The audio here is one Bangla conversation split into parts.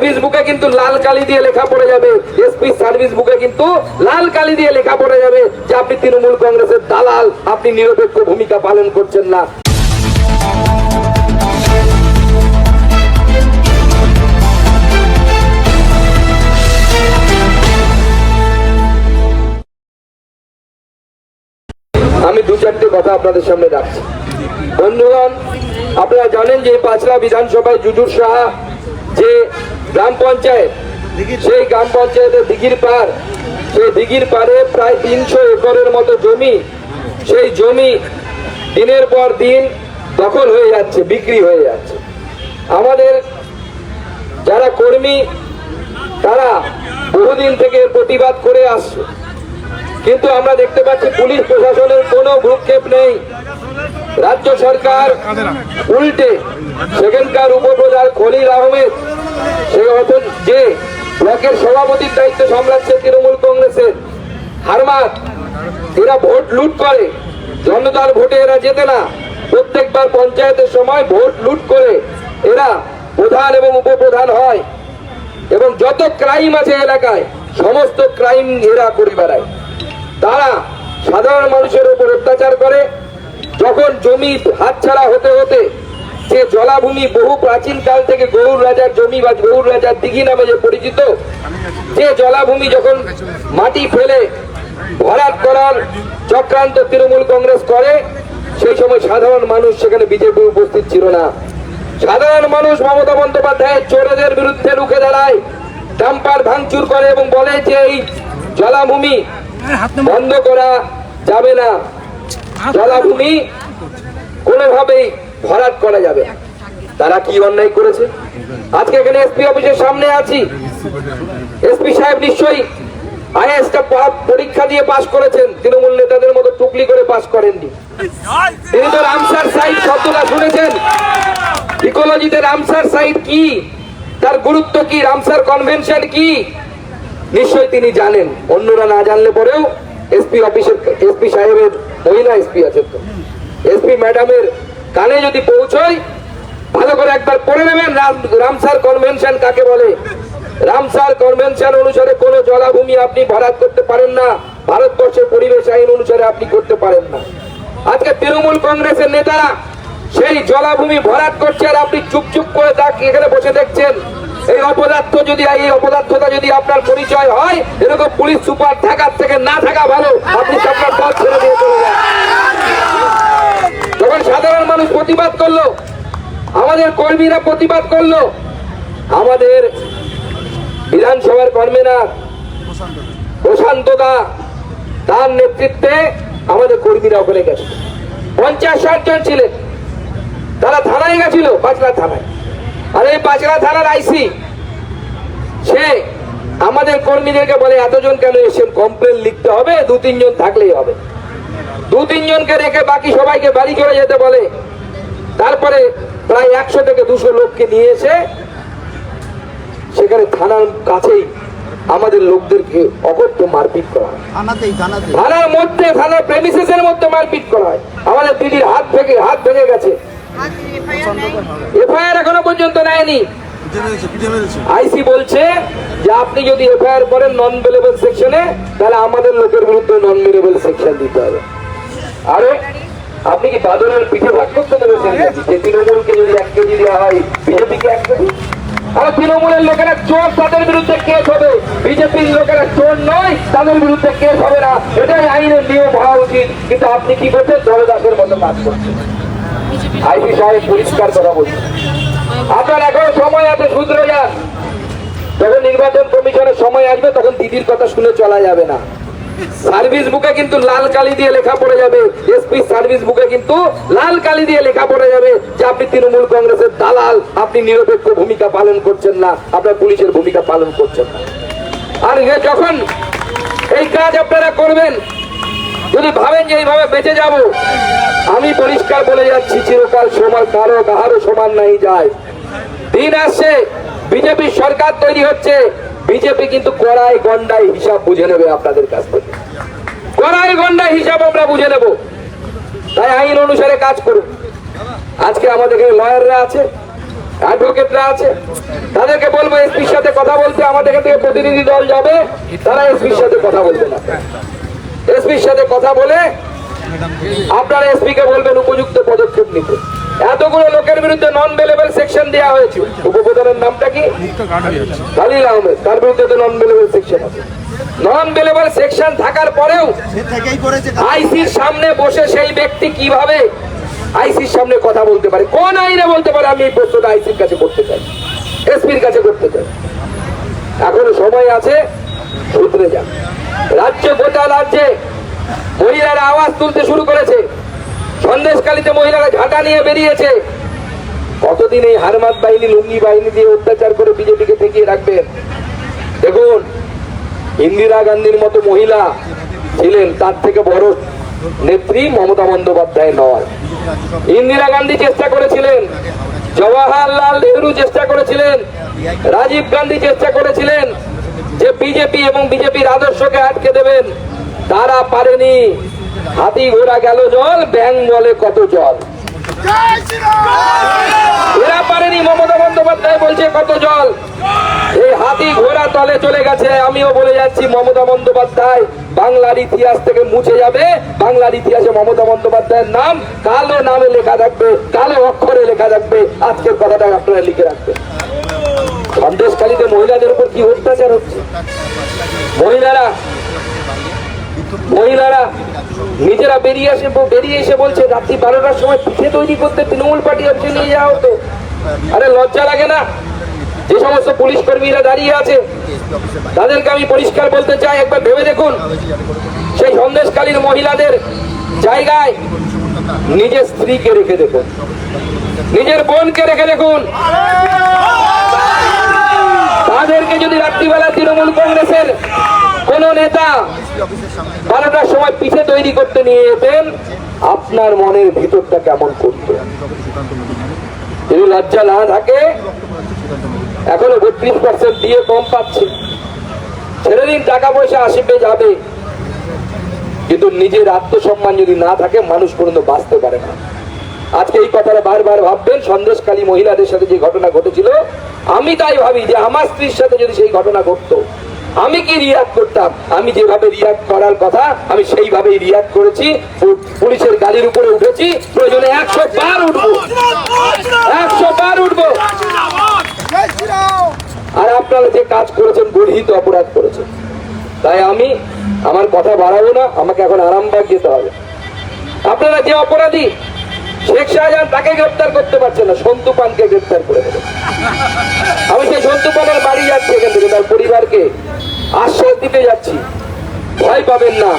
সার্ভিস বুকে কিন্তু লাল কালি দিয়ে লেখা পড়ে যাবে। এসপি সার্ভিস বুকে কিন্তু লাল কালি দিয়ে লেখা পড়ে যাবে যে আপনি তৃণমূল কংগ্রেসের দালাল, আপনি নিরপেক্ষ ভূমিকা পালন করছেন না। আমি দু চারটে কথা আপনাদের সামনে রাখছি। বন্ধুগণ, আপনারা জানেন যে পাঁচলা বিধানসভায় জুজুর সাহা যে গ্রাম পঞ্চায়েত, সেই গ্রাম পঞ্চায়েতের দিঘির পার সেই দিঘির পারে প্রায় তিনশো একরের মতো জমি, সেই জমি দিনের পর দিন দখল হয়ে যাচ্ছে, বিক্রি হয়ে যাচ্ছে। আমাদের যারা কর্মী, তারা বহুদিন থেকে প্রতিবাদ করে আসছে। কিন্তু আমরা দেখতে পাচ্ছি পুলিশ প্রশাসনের কোনো ভূক্ষেপ নেই। রাজ্য সরকার উল্টে সেখানকার উপপ্রধান খলিল আহমেদ সে অত- যে ব্লকের সভাপতির দায়িত্ব সামলাচ্ছে তৃণমূল কংগ্রেসের হারমাত এরা ভোট লুট করে। জনতার ভোটে এরা জেতে না। প্রত্যেকবার পঞ্চায়েতের সময় ভোট লুট করে এরা প্রধান এবং উপপ্রধান হয়। এবং যত ক্রাইম আছে এলাকায়, সমস্ত ক্রাইম এরা করে বেড়ায়। তারা সাধারণ মানুষের উপর অত্যাচার করে। যখন জমি হাতছাড়া হতে হতে যে জলাভূমি বহু প্রাচীন কাল থেকে গৌর রাজার জমি বা গৌর রাজার দিঘি নামে যে পরিচিত যে জলাভূমি যখন মাটি ফেলে ভরাট করার চক্রান্ত তৃণমূল কংগ্রেস করে সেই সময় সাধারণ মানুষ সেখানে বিজেপি উপস্থিত ছিল না। সাধারণ মানুষ মমতা বন্দ্যোপাধ্যায়ের চোরেদের বিরুদ্ধে রুখে দাঁড়ায় ডাম্পার ভাঙচুর করে এবং বলে যে এই জলাভূমি বন্ধ করা যাবে না। জলাভূমি কোনোভাবেই ভরাট করা যাবে। তারা কি অন্যায় করেছে? আজকে এখানে এসপি অফিসের সামনে আছি। এসপি সাহেব নিশ্চয়ই আইএসটা পরীক্ষা দিয়ে পাশ করেছেন। তৃণমূল নেতাদের মতো টুকলি করে পাশ করেননি। তিনি তো রামসার সাইট শব্দটা শুনেছেন। ইকোলজিতে রামসার সাইট কি? তার গুরুত্ব কি? রামসার কনভেনশন কি? নিশ্চয়ই তিনি জানেন। অন্যরা না জানলে পরেও এসপি অফিসের এসপি সাহেবের মহিলা এসপি আছেন তো। এসপি ম্যাডামের কানে যদি পৌঁছয়, ভালো করে একবার পড়ে নেবেন। রাম- রামসার কনভেনশন কাকে বলে? রামসার কনভেনশন অনুসারে কোন জলাভূমি আপনি ভরাট করতে পারেন না। ভারতবর্ষের পরিবেশ আইন অনুসারে আপনি করতে পারেন না। আজকে তৃণমূল কংগ্রেসের নেতারা সেই জলাভূমি ভরাট করছে আর আপনি চুপ চুপ করে তাক এখানে বসে দেখছেন। এই অপদার্থ যদি, এই অপদার্থতা যদি আপনার পরিচয় হয়, এরকম পুলিশ সুপার থাকার থেকে না থাকা ভালো। আপনি আপনার পথ ছেড়ে দিয়ে চলে যান। মানুষ প্রতিবাদ করল, আমাদের কর্মীরা প্রতিবাদ করল, আমাদের বিধানসভার কনভেনার প্রশান্ত দা, তার নেতৃত্বে আমাদের কর্মীরা ওখানে গেছে। পঞ্চাশ ষাট জন ছিলেন। তারা থানায় গেছিল পাঁচলা থানায়। আর এই পাঁচলা থানার আইসি, সে আমাদের কর্মীদেরকে বলে, এতজন কেন এসেছেন কমপ্লেন লিখতে হবে? দু তিনজন থাকলেই হবে। দু তিনজনকে রেখে বাকি সবাইকে বাড়ি চলে যেতে বলে তারপরে প্রায় একশো থেকে দুশো লোককে নিয়ে এসে সেখানে থানার কাছেই আমাদের লোকদেরকে অকথ্য মারপিট করা হয়। থানার মধ্যে থানার প্রেমিসেসের মধ্যে মারপিট করা হয়। আমাদের দিদির হাত ভেঙে হাত ভেঙে গেছে। এফআইআর এখনও পর্যন্ত নেয়নি। আইসি বলছে যে আপনি যদি এফআইআর করেন নন বেলেবল সেকশনে তাহলে আমাদের লোকের বিরুদ্ধে নন বেলেবল সেকশন দিতে হবে। আরে আপনি কি বাদলের পিঠে ভাগ করতে দেবেন যে তৃণমূলকে যদি এক কেজি দেওয়া হয় বিজেপিকে এক কেজি? আর তৃণমূলের লোকেরা চোর তাদের বিরুদ্ধে কেস হবে। বিজেপির লোকেরা চোর নয় তাদের বিরুদ্ধে কেস হবে না। এটাই আইনের নিয়ম হওয়া উচিত। কিন্তু আপনি কি করছেন? দলদাসের মতো কাজ করছেন। আইসি সাহেব পরিষ্কার কথা বলছেন। আপনার এখনও সময় আছে শুধরে যান। যখন নির্বাচন কমিশনের সময় আসবে তখন দিদির কথা শুনে চলা যাবে না। সার্ভিস বুকে কিন্তু লাল কালি দিয়ে লেখা পড়ে যাবে। এসপি সার্ভিস বুকে কিন্তু লাল কালি দিয়ে লেখা পড়ে যাবে যে আপনি তৃণমূল কংগ্রেসের দালাল, আপনি নিরপেক্ষ ভূমিকা পালন করছেন না, আপনার পুলিশের ভূমিকা পালন করছেন না। আর যখন এই কাজ আপনারা করবেন, যদি ভাবেন যে এইভাবে বেঁচে যাব, আমি পরিষ্কার বলে যাচ্ছি, চিরকাল সমান কারও কাহারও সমান নাই যায়। দিন আসছে, বিজেপি সরকার তৈরি হচ্ছে বিজেপি কিন্তু কড়াই গন্ডাই হিসাব বুঝে নেবে আপনাদের কাছ থেকে। কড়াই গন্ডাই হিসাব আমরা বুঝে নেব। তাই আইন অনুসারে কাজ করুন। আজকে আমাদের এখানে লয়াররা আছে, অ্যাডভোকেটরা আছে, তাদেরকে বলব এসপির সাথে কথা বলতে। আমাদের এখান থেকে প্রতিনিধি দল যাবে, তারা এসপির সাথে কথা বলবে না। এসপির সাথে কথা বলে আপনারা এসপি কে বলবেন উপযুক্ত পদক্ষেপ নিতে। এতগুলো লোকের বিরুদ্ধে নন বেলেবল সেকশন দেওয়া হয়েছে। উপপ্রধানের নামটা কি? খালিল আহমেদ। তার বিরুদ্ধে তো নন বেলেবল সেকশন আছে। নন বেলেবল সেকশন থাকার পরেও আইসির সামনে বসে সেই ব্যক্তি কীভাবে আইসির সামনে কথা বলতে পারে? কোন আইনে বলতে পারে? আমি এই প্রশ্নটা আইসির কাছে করতে চাই। এসপির কাছে করতে চাই। এখনও সময় আছে শুধরে যান রাজ্য গোটা রাজ্যে মহিলারা আওয়াজ তুলতে শুরু করেছে। সন্দেশকালীতে মহিলারা ঝাঁটা নিয়ে বেরিয়েছে। কতদিন এই হারমাত বাহিনী, লুঙ্গি বাহিনী দিয়ে অত্যাচার করে বিজেপিকে ঠেকিয়ে রাখবেন? দেখুন, ইন্দিরা গান্ধীর মতো মহিলা ছিলেন, তার থেকে বড় নেত্রী মমতা বন্দ্যোপাধ্যায় নয়। ইন্দিরা গান্ধী চেষ্টা করেছিলেন, জওয়াহরলাল নেহরু চেষ্টা করেছিলেন, রাজীব গান্ধী চেষ্টা করেছিলেন যে বিজেপি এবং বিজেপির আদর্শকে আটকে দেবেন। তারা পারেনি। হাতি ঘোড়া গেল জল ব্যাং বলে কত জল। এরা পারেনি মমতা বন্দ্যোপাধ্যায় বলছে কত জল। এই হাতি ঘোড়া তলে চলে গেছে, আমিও বলে যাচ্ছি মমতা বন্দ্যোপাধ্যায়, বাংলার ইতিহাস থেকে মুছে যাবে। বাংলার ইতিহাসে মমতা বন্দ্যোপাধ্যায়ের নাম, কালো নামে লেখা থাকবে, কালো অক্ষরে লেখা থাকবে। আজকের কথাটা আপনারা লিখে রাখবেন। সন্দেশখালীতে মহিলাদের উপর কি অত্যাচার হচ্ছে? মহিলারা মহিলারা নিজেরা বেরিয়ে আসে বেরিয়ে এসে বলছে, রাত্রি বারোটার সময় পিঠে তৈরি করতে তৃণমূল পার্টি অফিসে নিয়ে যাওয়া হতো। আরে লজ্জা লাগে না? যে সমস্ত পুলিশ কর্মীরা দাঁড়িয়ে আছে, তাদেরকে আমি পরিষ্কার বলতে চাই, একবার ভেবে দেখুন। সেই সন্দেশকালীন মহিলাদের জায়গায় নিজের স্ত্রীকে রেখে দেখুন। নিজের বোনকে রেখে দেখুন। তাদেরকে যদি রাত্রিবেলা তৃণমূল কংগ্রেসের কোন নেতা বারোটার সময় পিঠে তৈরি করতে নিয়ে যেতেন, আপনার মনের ভিতরটা কেমন করত? যদি লজ্জা না থাকে, এখনও বত্রিশ পার্সেন্ট দিয়ে কম পাচ্ছে। ছেড়ে দিন টাকা পয়সা আসবে, যাবে। কিন্তু নিজের আত্মসম্মান যদি না থাকে, মানুষ পর্যন্ত বাঁচতে পারে না। আজকে এই কথাটা বারবার ভাববেন সন্দেশকালী মহিলাদের সাথে যে ঘটনা ঘটেছিল, আমি তাই ভাবি যে আমার স্ত্রীর সাথে যদি সেই ঘটনা ঘটতো, আমি কি রিয়াক্ট করতাম? আমি যেভাবে রিয়াক্ট করার কথা, আমি সেইভাবেই রিয়াক্ট করেছি পুলিশের গাড়ির উপরে উঠেছি, প্রয়োজনে একশো বার উঠবো। একশো বার উঠবো। আর আপনারা যে কাজ করেছেন, গর্হিত অপরাধ করেছেন। তাই আমি আমার কথা বাড়াবো না, আমাকে এখন আরামবাগ যেতে হবে। আপনারা যে অপরাধী শেখ শাহজাহান তাকে গ্রেপ্তার করতে পারছেন না, সন্তু পানকে গ্রেপ্তার করে দেবেন আমি সেই সন্তু পানের বাড়ি যাচ্ছি এখান থেকে, তার পরিবারকে আশ্বাস দিতে যাচ্ছি। ভয় পাবেন না,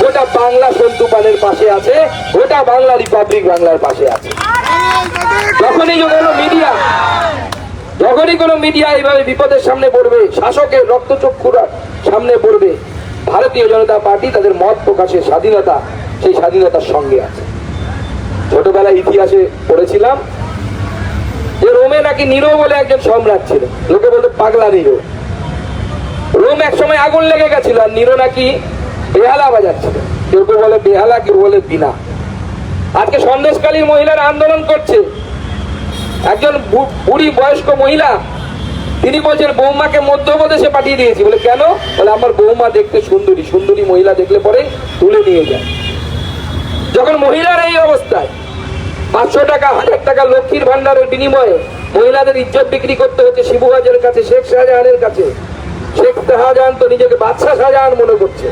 গোটা বাংলা সন্তু পানের পাশে আছে, গোটা বাংলা রিপাবলিক বাংলার পাশে আছে। যখনই কোনো মিডিয়া, যখনই কোনো মিডিয়া এইভাবে বিপদের সামনে পড়বে, শাসকের রক্তচক্ষুরা সামনে পড়বে, ভারতীয় জনতা পার্টি তাদের মত প্রকাশের স্বাধীনতা, সেই স্বাধীনতার সঙ্গে আছে। ছোটবেলায় ইতিহাসে পড়েছিলাম যে রোমে নাকি নিরো বলে একজন সম্রাট ছিল। লোকে বলতো পাগলা নিরো। রোম এক সময় আগুন লেগে গেছিল আর নিরো নাকি বেহালা বাজাচ্ছিল। কেউ কেউ বলে বেহালা, কেউ বলে বিনা আজকে সন্দেশকালীর মহিলারা আন্দোলন করছে। একজন বুড়ি বয়স্ক মহিলা, তিনি বলছেন, বৌমাকে মধ্যপ্রদেশে পাঠিয়ে দিয়েছি। বলে, কেন? বলে, আমার বৌমা দেখতে সুন্দরী। সুন্দরী মহিলা দেখলে পরে তুলে নিয়ে যায়। যখন মহিলার এই অবস্থায় পাঁচশো টাকা, হাজার টাকা লক্ষ্মীর ভান্ডারের বিনিময়ে মহিলাদের ইজ্জত বিক্রি করতে হচ্ছে শিবুবাজের কাছে, শেখ শাহজাহানের কাছে। শেখ শাহজাহান তো নিজেকে বাদশাহ শাহজাহান মনে করছে।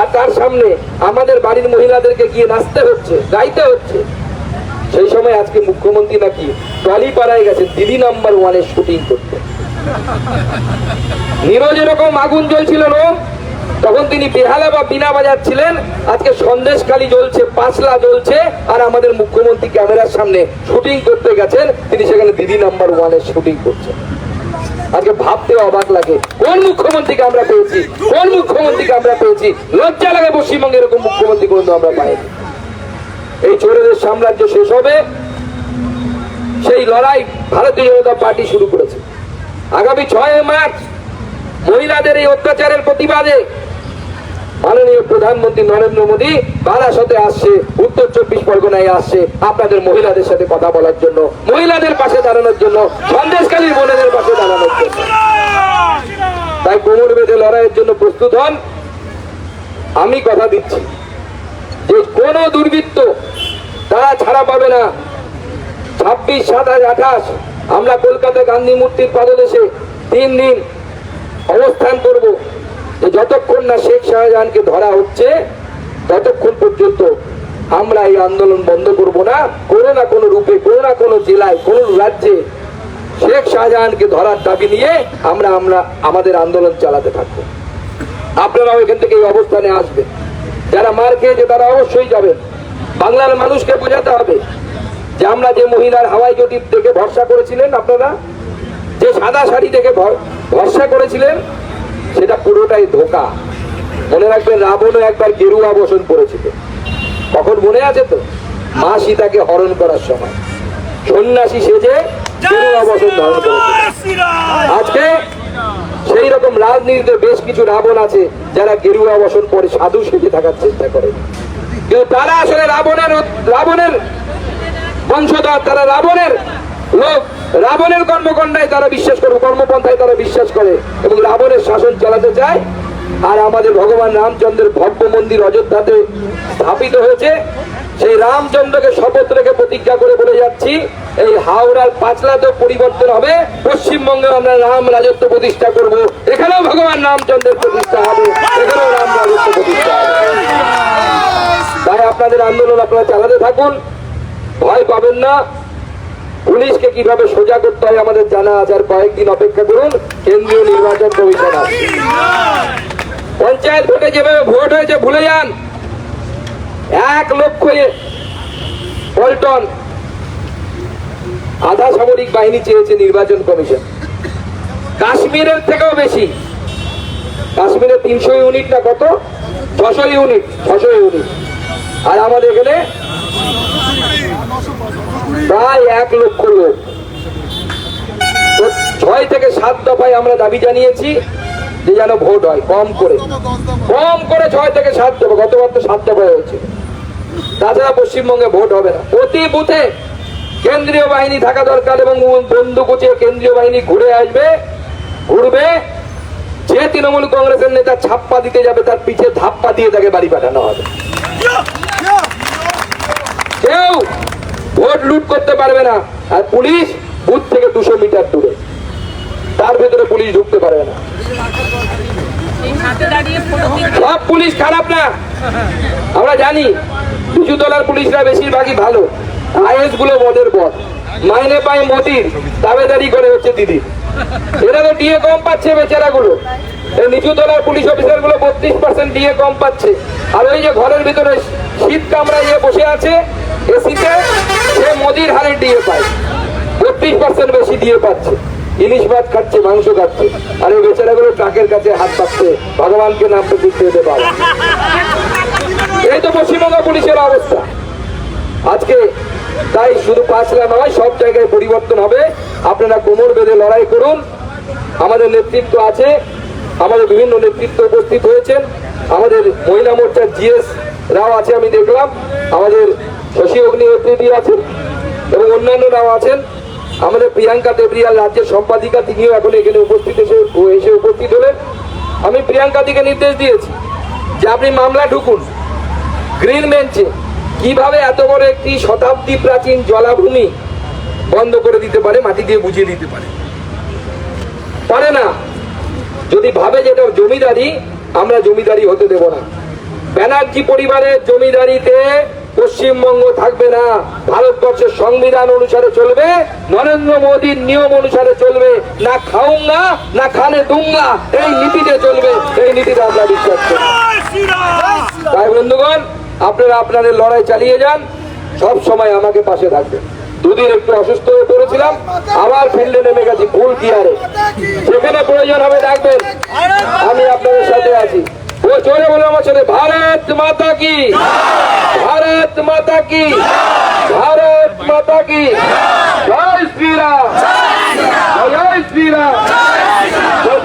আর তার সামনে আমাদের বাড়ির মহিলাদেরকে গিয়ে নাচতে হচ্ছে, গাইতে হচ্ছে। সেই সময় আজকে মুখ্যমন্ত্রী নাকি টলিপাড়ায় গেছে, দিদি নাম্বার ওয়ানের শুটিং করতে। নিরো যেরকম আগুন জ্বলছিল রোম তখন তিনি বেহালা বা বিনা বাজাচ্ছিলেন। আজকে সন্দেশখালি জ্বলছে, পাঁচলা জ্বলছে, আর আমাদের মুখ্যমন্ত্রী ক্যামেরার সামনে শুটিং করতে গেছেন। তিনি সেখানে দিদি নাম্বার ওয়ানের শুটিং করছেন। আজকে ভাবতে অবাক লাগে, কোন মুখ্যমন্ত্রীকে আমরা পেয়েছি? কোন মুখ্যমন্ত্রীকে আমরা পেয়েছি? লজ্জা লাগে পশ্চিমবঙ্গে এরকম মুখ্যমন্ত্রী কোনো আমরা পাইনি। এই চোরেদের সাম্রাজ্য শেষ হবে। সেই লড়াই ভারতীয় জনতা পার্টি শুরু করেছে। আগামী ছয় মার্চ মহিলাদের এই অত্যাচারের প্রতিবাদে মাননীয় প্রধানমন্ত্রী নরেন্দ্র মোদী বারাসতে আসছে, উত্তর চব্বিশ পরগনায় আসছে, আপনাদের মহিলাদের সাথে কথা বলার জন্য, মহিলাদের পাশে দাঁড়ানোর জন্য সন্দেশকালীর বোনেদের পাশে দাঁড়ানোর জন্য। তাই কোমর বেঁধে লড়াইয়ের জন্য প্রস্তুত হন। আমি কথা দিচ্ছি যে কোনো দুর্বৃত্ত তারা ছাড়া পাবে না। ছাব্বিশ, সাতাশ, আঠাশ, আমরা কলকাতা গান্ধী মূর্তির পাদদেশে তিন দিন অবস্থান করব। যে যতক্ষণ না শেখ শাহজাহানকে ধরা হচ্ছে, ততক্ষণ পর্যন্ত আমরা এই আন্দোলন বন্ধ করব না। কোনো না কোনো রূপে, কোনো না কোনো জেলায়, কোনো রাজ্যে শেখ শাহজাহানকে ধরার দাবি নিয়ে আমরা আমরা আমাদের আন্দোলন চালাতে থাকব। আপনারাও এখান থেকে এই অবস্থানে আসবেন। যারা মার খেয়েছে তারা অবশ্যই যাবেন। বাংলার মানুষকে বোঝাতে হবে যে আমরা যে মহিলার হাওয়াই জটি দেখে ভরসা করেছিলেন আপনারা, যে সাদা শাড়ি দেখে ভরসা করেছিলেন সেটা পুরোটাই ধোকা। মনে রাখবেন রাবণও একবার গেরুয়া বসন পড়েছিল তখন মনে আছে তো মা সীতাকে হরণ করার সময়। সন্ন্যাসী সেজে গেরুয়া বসন ধারণ করেছিল। আজকে সেই রকম রাজনীতিতে বেশ কিছু রাবণ আছে যারা গেরুয়া বসন পরে সাধু সেজে থাকার চেষ্টা করে। কিন্তু তারা আসলে রাবণের রাবণের বংশধর তারা রাবণের লোক। রাবণের কর্মকাণ্ডায় তারা বিশ্বাস করে, কর্মপন্থায় তারা বিশ্বাস করে এবং রাবণের শাসন চালাতে চায়। আর আমাদের ভগবান রামচন্দ্রের ভব্য মন্দির অযোধ্যাতে স্থাপিত হয়েছে। সেই রামচন্দ্রকে শপথ রেখে প্রতিজ্ঞা করে বলে যাচ্ছি, এই হাওড়ার পাঁচলাতেও পরিবর্তন হবে পশ্চিমবঙ্গে আমরা রাম রাজত্ব প্রতিষ্ঠা করব। এখানেও ভগবান রামচন্দ্রের প্রতিষ্ঠা হবে, এখানেও রাম রাজত্ব প্রতিষ্ঠা হবে। তাই আপনাদের আন্দোলন আপনারা চালাতে থাকুন, ভয় পাবেন না। পুলিশকে কীভাবে সোজা করতে হয় আমাদের জানা আছে, আর কয়েকদিন অপেক্ষা করুন, কেন্দ্রীয় নির্বাচন কমিশন আসবে পঞ্চায়েত ভোটে যেভাবে ভোট হয়েছে, ভুলে যান। এক লক্ষ পল্টন আধা সামরিক বাহিনী চেয়েছে নির্বাচন কমিশন। কাশ্মীরের থেকেও বেশি। কাশ্মীরে তিনশো ইউনিট না কত? ছশো ইউনিট ছশো ইউনিট। আর আমাদের এখানে প্রায় এক লক্ষ লোক। ছয় থেকে সাত দফায় আমরা দাবি জানিয়েছি যে যেন ভোট হয়, কম করে। কম করে ছয় থেকে সাত দফা, গতবার তো সাত দফায় হয়েছে। তাছাড়া পশ্চিমবঙ্গে ভোট হবে না। প্রতি বুথে কেন্দ্রীয় বাহিনী থাকা দরকার এবং বন্দুক উঁচিয়ে কেন্দ্রীয় বাহিনী ঘুরে আসবে, ঘুরবে। যে তৃণমূল কংগ্রেসের নেতা ছাপ্পা দিতে যাবে, তার পিছে ধাপ্পা দিয়ে তাকে বাড়ি পাঠানো হবে। কেউ ভোট লুট করতে পারবে না। আর পুলিশ বুথ থেকে দুশো মিটার দূরে। তার ভেতরে পুলিশ ঢুকতে পারবে না। সব পুলিশ খারাপ না। আমরা জানি উঁচু তলার পুলিশরা বেশিরভাগই ভালো। আইএসগুলো মদের পর মাইনে পায় মোদির দাবেদারি করে হচ্ছে দিদি। এরা তো ডিএ কম পাচ্ছে বেচারা গুলো নিচু তলার পুলিশ অফিসারগুলো বত্রিশ পার্সেন্ট ডিএ কম পাচ্ছে। আর ওই যে ঘরের ভিতরে শীত কামড়া নিয়ে বসে আছে এসিতে সে মোদির হারে ডিএ পায়। বত্রিশ পার্সেন্ট বেশি দিয়ে পাচ্ছে। ইলিশ মাছ খাচ্ছে, মাংস খাচ্ছে। আর এই বেচারাগুলো ট্রাকের কাছে হাত পাচ্ছে। ভগবানকে নাম দিতে দিতে পারে এই তো পশ্চিমবঙ্গ পুলিশের অবস্থা। আজকে তাই শুধু পাঁচলা নয়, সব জায়গায় পরিবর্তন হবে। আপনারা কোমর বেঁধে লড়াই করুন। আমাদের নেতৃত্ব আছে। আমাদের বিভিন্ন নেতৃত্ব উপস্থিত হয়েছেন। আমাদের মহিলা মোর্চার জিএস রাও আছে, আমি দেখলাম। আমাদের শশী অগ্নিহোত্রী আছেন এবং অন্যান্যরাও আছেন। আমাদের প্রিয়াঙ্কা দেবরিয়াল রাজ্যের সম্পাদিকা, তিনিও এখন এখানে উপস্থিত এসে এসে উপস্থিত হলেন। আমি প্রিয়াঙ্কা দিকে নির্দেশ দিয়েছি যে আপনি মামলা ঢুকুন। গ্রিন বেঞ্চে কীভাবে এত বড় একটি শতাব্দী প্রাচীন জলাভূমি বন্ধ করে দিতে পারে, মাটি দিয়ে বুঝিয়ে দিতে পারে? পারে না। যদি ভাবে যেটা জমিদারি, আমরা জমিদারি হতে দেব না। ব্যানার্জি পরিবারের জমিদারিতে পশ্চিমবঙ্গ থাকবে না, ভারতবর্ষের সংবিধান অনুসারে চলবে, নরেন্দ্র মোদীর নিয়ম অনুসারে চলবে। না খাউঙ্গা না খানে দুঙ্গা, এই নীতিতে চলবে, এই নীতিতে আমরা বিশ্বাস করি। তাই বন্ধুগণ, আপনারা আপনাদের লড়াই চালিয়ে যান, সব সময় আমাকে পাশে থাকবেন। দুদিন একটু অসুস্থ হয়ে পড়েছিলাম, আবার ফিল্ডে নেমে গেছি ফুল কিয়ারে যেখানে প্রয়োজন হবে ডাকবেন আমি আপনাদের সাথে আছি। চলে বলো আমার সাথে, ভারত মাতা কি? ভারত মাতা কি? ভারত মাতা কি? জয় শ্রীরাম। জয় শ্রীরাম।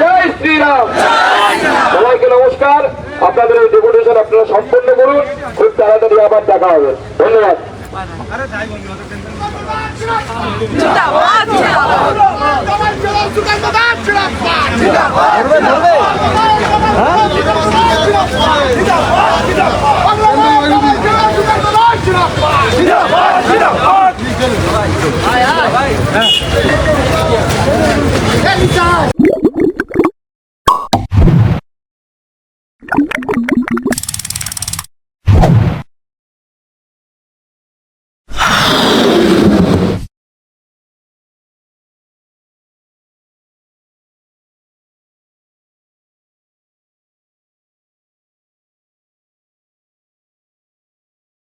জয় শ্রীরাম। সবাইকে নমস্কার। আপনাদের এই ডেপুটেশন সম্পন্ন করুন। খুব তাড়াতাড়ি আবার দেখা হবে। ধন্যবাদ। Let me die!